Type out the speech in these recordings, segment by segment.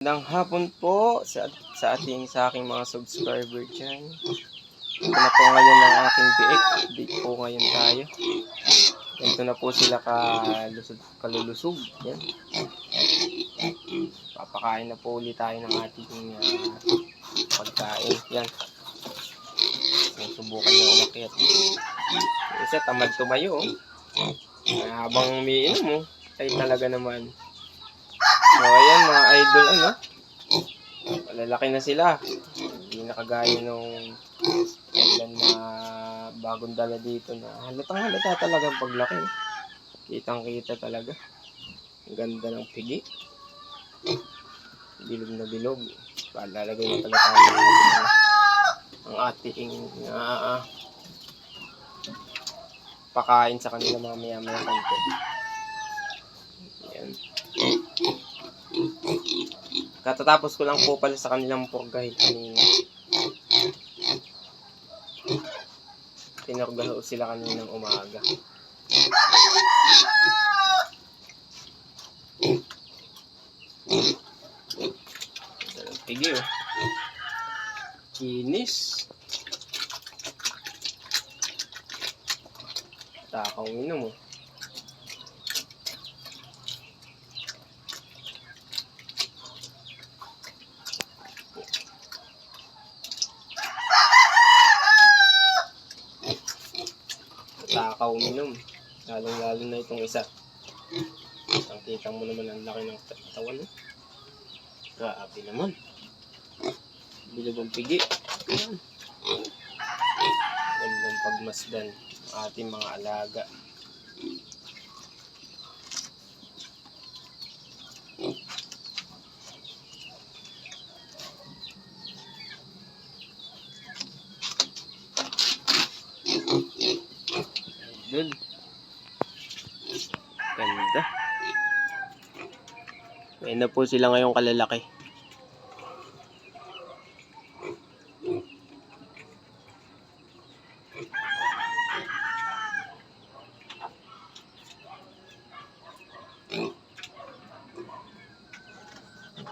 Magandang hapon po sa, sa ating sa aking mga subscriber dyan. Ito na po ngayon ang aking biik. Update po ngayon tayo. Ito na po sila kalusog, kalulusog. Yan. Papakain na po ulit tayo ng ating ah, pagkain. Yan. Susubukan niya umakyat. Yung Isa tamad tumayo. Ah, habang umiinom oh. Ay talaga naman. So, ayan mga idol, ano? Malalaki na sila. Hindi na kagaya nung kailan na bagong dala dito na halatang halata talaga ang paglaki. Kitang kita talaga. Ang ganda ng pigi. Bilog na bilog. Palalagay na pala tayo ang ating ah, pakain sa kanila mamaya maya konti. Katatapos ko lang po pala sa kanilang purgahin kanina. Pinurgaho sila kaninang umaga. Pigi oh. Kinis. Takaw minom oh. Takaw minom. Lalong lalo na itong isa. Ang kita mo naman ang laki ng katawan. Eh. Grabe naman. Bilog ang pigi. Ayan. Gandang pagmasdan ang ating mga alaga. Idol. Ganda. Ayun na po sila ngayong kalalaki.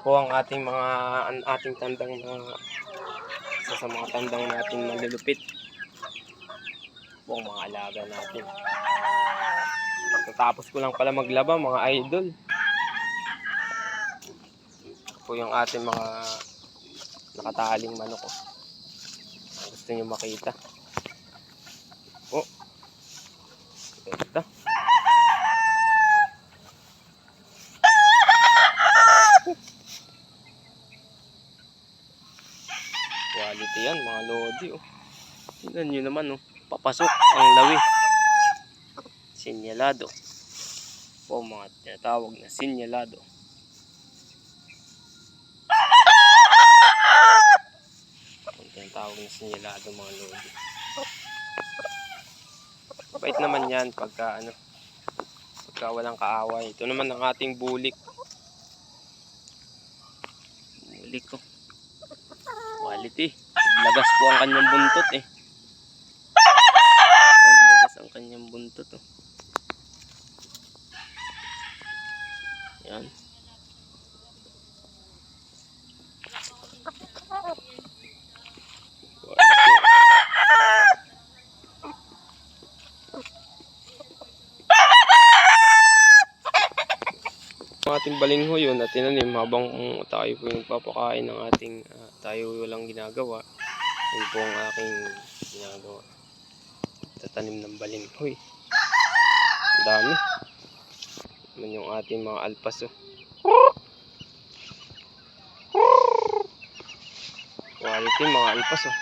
po ang ating mga ang ating tandang isa sa mga tandang natin malulupit po ang mga alaga natin. Pagkatapos ko lang pala maglaba mga idol. Ito po yung ating mga nakataling manok. Oh. Gusto nyo makita. Oh. Ganda. Quality yan mga lodi. Oh. Tingnan nyo naman oh papasok ang lawi. Sinyalado. O mga tinatawag na sinyalado. Ang tinatawag na sinyalado mga lodi. Bait naman yan pagka ano pagka walang kaaway. Ito naman ang ating bulik. Bulik ko. Quality. Lagas po ang kanyang buntot eh. Ang kanyang buntot oh. Yan. Ating balingho yun at tinanim habang tayo po yung nagpapakain ng ating ah, tayo walang ginagawa. Yun po ang aking ginagawa tatanim ng balinghoy. Ang dami. Naman yung ating mga alpas oh. Quality mga alpas oh.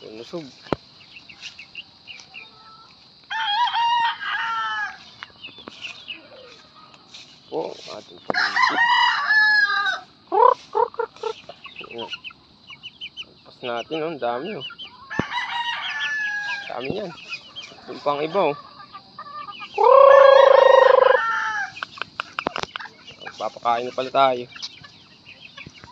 Lunusog. Oh, ating paligid. Ayan. Alpas natin oh, ang dami oh. Dami yan. Yung pang iba oh. Papakain na pala tayo.